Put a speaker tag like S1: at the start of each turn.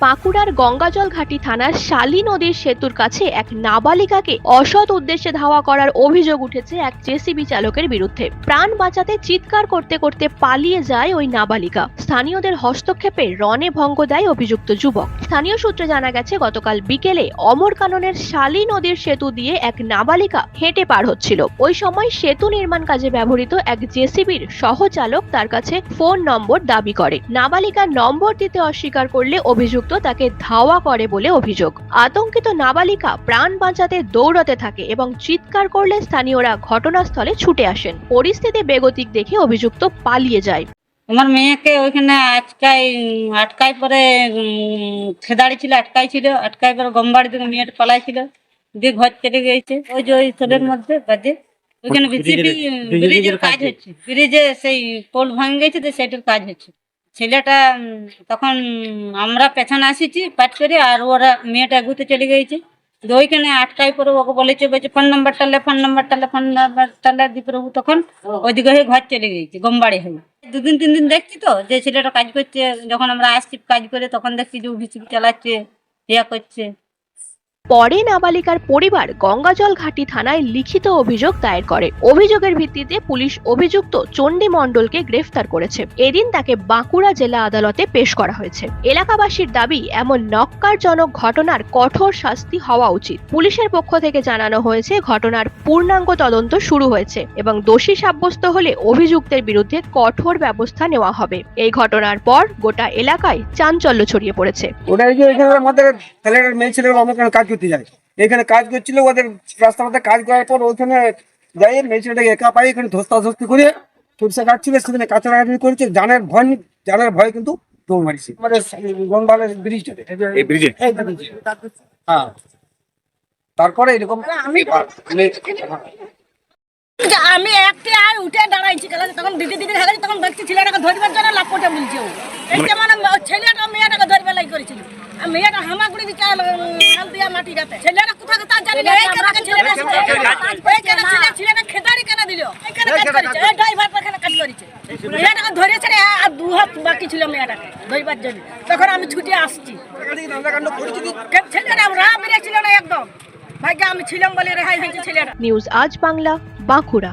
S1: বাঁকুড়ার গঙ্গাজল ঘাটি থানার শালী নদীর সেতুর কাছে এক নাবালিকাকে অসৎ উদ্দেশ্যে ধাওয়া করার অভিযোগ উঠেছে এক জেসিবি চালকের বিরুদ্ধে। প্রাণ বাঁচাতে চিৎকার করতে করতে পালিয়ে যায় ওই নাবালিকা। স্থানীয়দের হস্তক্ষেপে রণে ভঙ্গ দেয় অভিযুক্ত যুবক। স্থানীয় সূত্রে জানা গেছে, গতকাল বিকেলে অমর কাননের শালী নদীর সেতু দিয়ে এক নাবালিকা হেঁটে পার হচ্ছিল। ওই সময় সেতু নির্মাণ কাজে ব্যবহৃত এক জেসিবির সহচালক তার কাছে ফোন নম্বর দাবি করে। নাবালিকা নম্বর দিতে অস্বীকার করলে অভিযুক্ত তাকে ধাওয়া করে বলে অভিযোগ। আতঙ্কিত নাবালিকা প্রাণ বাঁচাতে দৌড়াতে থাকে এবং চিৎকার করলে স্থানীয়রা ঘটনাস্থলে ছুটে আসেন। পরিস্থিতি বেগতিক দেখে অভিযুক্ত পালিয়ে যায়।
S2: আমার মেয়েকে ওইখানে আটকাই আটকাই পরে খেদাড়ি ছিল আটকাই ছিল আটকাই পরে গমবাড়ি থেকে মেয়েটা পালাই ছিল দিয়ে ঘর চলে গেছে ওই যে ওই শোলের মধ্যে বাজে। ওইখানে বিসিপি ব্রিজের কাজ হচ্ছে। ব্রিজে সেই পোল ভাঙে গেছে তো সেটার কাজ হচ্ছে। ছেলেটা তখন আমরা পেছনে আসিছি পাট করে, আর ওরা মেয়েটা এগুতে চলে গেছে ওইখানে আটকাই পরে ওকে বলেছে, বলছে, ফোন নাম্বারটা লে, ফোন নাম্বারটা লে, ফোন নাম্বারটা লে দিয়ে পরে ও তখন ওইদিকে হয়ে ঘর চলে গেছে গমবাড়ি হয়ে। দুদিন, তিন দিন দেখছি তো, যে ছেলেটা কাজ করছে, যখন আমরা আসছি কাজ করে, তখন দেখছি যে ও চালাচ্ছে, ইয়া করছে।
S1: পরে নাবালিকার পরিবার গঙ্গাজল ঘাটি থানায় লিখিত অভিযোগ দায়ের করে। অভিযোগের ভিত্তিতে পুলিশ অভিযুক্ত চণ্ডী মণ্ডলকে গ্রেফতার করেছে। এদিন তাকে বাঁকুড়া জেলা আদালতে পেশ করা হয়েছে। এলাকাবাসীর দাবি, এমন নক্কারজনক ঘটনার কঠোর শাস্তি হওয়া উচিত। পুলিশের পক্ষ থেকে জানানো হয়েছে, ঘটনার পূর্ণাঙ্গ তদন্ত শুরু হয়েছে এবং দোষী সাব্যস্ত হলে অভিযুক্তের বিরুদ্ধে কঠোর ব্যবস্থা নেওয়া হবে। এই ঘটনার পর গোটা এলাকায় চাঞ্চল্য ছড়িয়ে পড়েছে।
S3: করতে যায়। এখানে কাজ করছিল ওদের মধ্যে কাজ করার পর ওখানে যাই মেয়ে ছেলেটাকে একা পাই এখানে ধস্তাধস্তি করে সরষে কাটছিল সেখানে কাঁচা কাটাকাটি করেছে জানের ভয় জানের ভয় কিন্তু দৌড় মারিছে আমাদের গঙ্গালের ব্রিজটাতে
S4: এই ব্রিজে
S3: হ্যাঁ। তারপরে এরকম
S5: যে আমি একটি আর উঠে দাঁড়াইছি কারণ তখন দিদি দিদি হয়ে তখন দেখছি ছেলেটাকে ধরবার জন্য লাপটা বলছে ও। এই যে মানে ছেলেটা মেয়েটাকে ধরবে লাই করেছিল। হামাগুড়ি হাল দিয়া মাটি যাতে জানি না এই কেন ছেলেটা এই কেন ছেলে ছেলেটা খেদারি কেন দিল এই কেন কাজ করেছে এই ড্রাইভার এখানে কাজ করেছে মেয়েটাকে ধরেছে রে আর দু হাত বাকি ছিল মেয়েটাকে ধরবার জন্য তখন আমি ছুটে আসছি ছেলেটা রা বেরিয়েছিল না একদম ভাগ্য আমি ছিলাম বলে রেহাই হয়েছে ছেলেটা
S1: নিউজ আজ বাংলা বাঁকুড়া